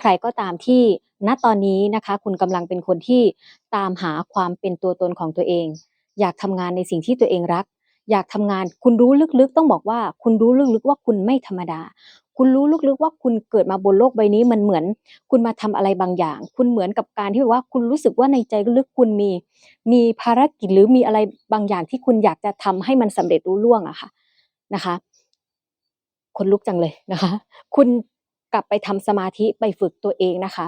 ใครก็ตามที่ณตอนนี้นะคะ คุณกำลังเป็นคนที่ตามหาความเป็นตัวตนของตัวเอง อยากทำงานในสิ่งที่ตัวเองรัก อยากทำงานคุณรู้ลึกๆ ต้องบอกว่า คุณรู้ลึกๆว่าคุณไม่ธรรมดา คุณรู้ลึกๆว่าคุณเกิดมาบนโลกใบนี้มันเหมือน คุณมาทำอะไรบางอย่าง คุณเหมือนกับการที่แบบว่าคุณรู้สึกว่าในใจลึกคุณมี มีภารกิจหรือมีอะไรบางอย่างที่คุณอยากจะทำให้มันสำเร็จรุ่ล่วงอะค่ะนะคะคนลุกจังเลยนะคะ คุณ กลับไปทำสมาธิไปฝึกตัวเองนะคะ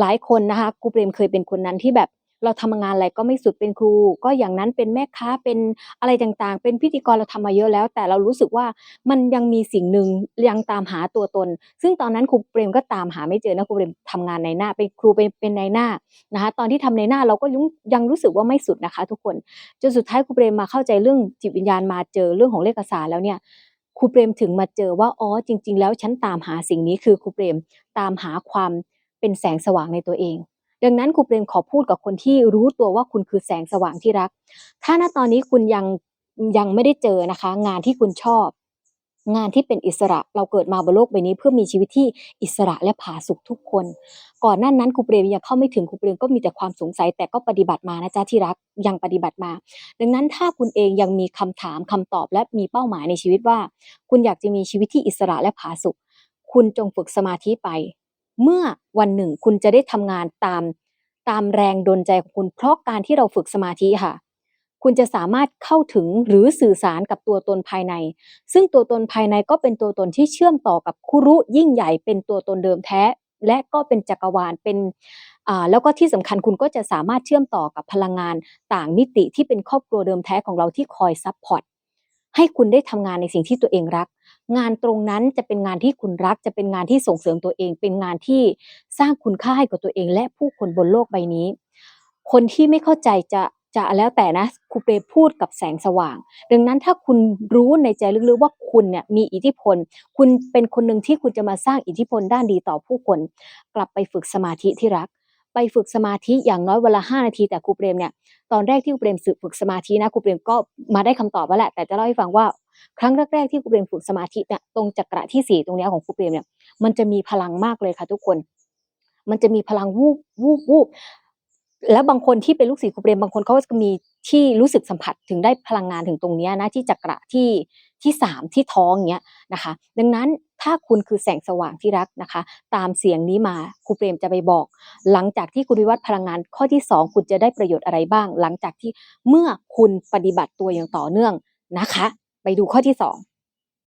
หลายคนนะคะครูเปรมเคยเป็นคนนั้นที่แบบเราทำงานอะไรก็ไม่สุดเป็นครู ก็อย่างนั้นเป็นแม่ค้าเป็นอะไรต่างๆ เป็นพิธีกรเราทำมาเยอะแล้ว แต่เรารู้สึกว่ามันยังมีสิ่งหนึ่งยังตามหาตัวตน ซึ่งตอนนั้นครูเปรมก็ตามหาไม่เจอนะครูเปรมทำงานในหน้าเป็นครูเป็นเป็นในหน้านะคะตอนที่ทำในหน้าเราก็ยังยังรู้สึกว่าไม่สุดนะคะ ทุกคนจนสุดท้ายครูเปรมมาเข้าใจเรื่องจิตวิญญาณมาเจอเรื่องของเลขศาสตร์แล้วเนี่ย ครูเปรมถึงมาเจอว่าอ๋อจริง ๆ แล้วฉันตามหาสิ่งนี้คือครูเปรมตามหาความเป็นแสงสว่างในตัวเอง ดังนั้นครูเปรมขอพูดกับคนที่รู้ตัวว่าคุณคือแสงสว่างที่รัก ถ้าณตอนนี้คุณยังยังไม่ได้เจอนะคะ งานที่คุณชอบ งานที่เป็นอิสระเราเกิดมาบนโลกใบนี้ เพื่อมีชีวิตที่อิสระและผาสุกทุกคน ก่อนหน้านั้นครูเปรมยังเข้าไม่ถึงครูเปรมก็มีแต่ความสงสัยแต่ก็ปฏิบัติมานะจ๊ะที่รักยังปฏิบัติมา ดังนั้นถ้าคุณเองยังมีคำถามคำตอบและมีเป้าหมายในชีวิตว่า คุณอยากจะมีชีวิตที่อิสระและผาสุกคุณจงฝึกสมาธิไป เมื่อวันหนึ่งคุณจะได้ทำงานตามตามแรงดลใจของคุณ เพราะการที่เราฝึกสมาธิค่ะ คุณจะสามารถเข้าถึงหรือสื่อสารกับตัวตนภายใน ซึ่งตัวตนภายในก็เป็นตัวตนที่เชื่อมต่อกับคุรุยิ่งใหญ่เป็นตัวตนเดิมแท้ และก็เป็นจักรวาลเป็นอ่าแล้วก็ที่สำคัญคุณก็จะสามารถเชื่อมต่อกับพลังงานต่างมิติที่เป็นครอบครัวเดิมแท้ของเราที่คอยซัพพอร์ตให้คุณได้ทำงานในสิ่งที่ตัวเองรัก งานตรงนั้นจะเป็นงานที่คุณรัก จะเป็นงานที่ส่งเสริมตัวเอง เป็นงานที่สร้างคุณค่าให้กับตัวเอง และผู้คนบนโลกใบนี้ คนที่ไม่เข้าใจจะ จะแล้วแต่นะครูเปรมพูดกับแสงสว่าง ดังนั้นถ้าคุณรู้ในใจลึกๆว่าคุณเนี่ยมีอิทธิพล คุณเป็นคนหนึ่งที่คุณจะมาสร้างอิทธิพลด้านดีต่อผู้คน กลับไปฝึกสมาธิที่รัก ไปฝึกสมาธิอย่างน้อยเวละห้านาทีแต่ครูเปรมเนี่ยตอนแรกที่ครูเปรมฝึกสมาธินะครูเปรมก็มาได้คำตอบแล้วแหละแต่จะเล่าให้ฟังว่าครั้งแรกๆที่ครูเปรมฝึกสมาธิเนี่ยตรงจักระที่สี่ตรงเนี้ยของครูเปรมเนี่ยมันจะมีพลังมากเลยค่ะทุกคน มันจะมีพลังวูบวูบวูบ แล้วบางคนที่เป็นลูกศิษย์ครูเปรมบางคนเขาก็จะมีที่รู้สึกสัมผัสถึงได้พลังงานถึงตรงนี้นะที่จักระที่ที่สามที่ท้องเงี้ยนะคะ ดังนั้นถ้าคุณคือแสงสว่างที่รักนะคะ ตามเสียงนี้มาครูเปรมจะไปบอก หลังจากที่คุณวิวัฒน์พลังงานข้อที่สองคุณจะได้ประโยชน์อะไรบ้าง หลังจากที่เมื่อคุณปฏิบัติตัวอย่างต่อเนื่องนะคะ ไปดูข้อที่สอง